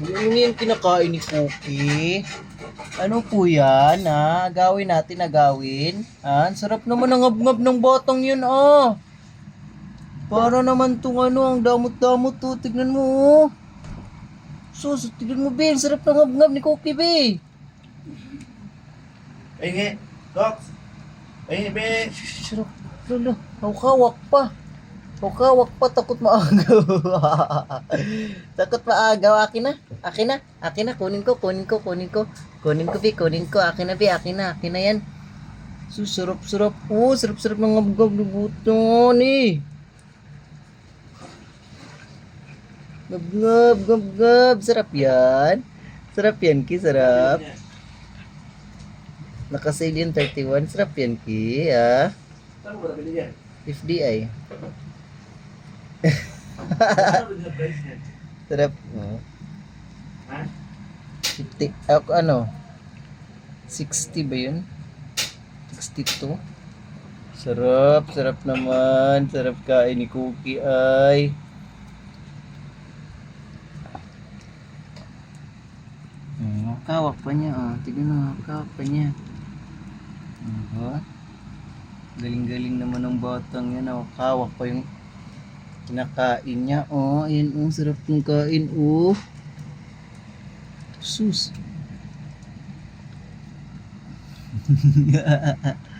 Ano yung kinakain ni Cookie? Ano po yan, ha? Agawin natin, agawin. Ha? Ang sarap naman ang ngab-ngab ng botong yun, oh. Para naman tong ano, ang damot-damot to. Tignan mo, oh. Sus, tignan mo, Ben. Sarap ng ngab-ngab ni Cookie, be. Ay nga, Cox. Ay be. Sarap. Lalo, hawak pa. Hawak pa, takot maagaw. takot maagaw. Akin na, akin na, akin na. Kunin ko, kunin ko, kunin ko. Kunin ko, Bi, kunin ko. Akin na, Bi, akin na, akin na yan. So, sarap-sarap. Oh, sarap-sarap ng ngabgab ng buton, eh. Ngab-ngab, ngab-ngab. Sarap yan. Sarap yan, Ki, sarap. Nakasale yung 31. Sarap yan, Ki, ah. Saan mo Sarap. Ha? 50. Ako ano? 60 ba yun? 62? Sarap. Sarap naman. Sarap kain ni Cookie ay. Hmm, kawak pa niya. Oh. Tignan mo. Kawak pa niya. Uh Galing-galing naman ng batang yan. Oh. Kawak pa yung kinakain niya. Oh, ayan. Oh, sarap ng kain. Oh. Sus.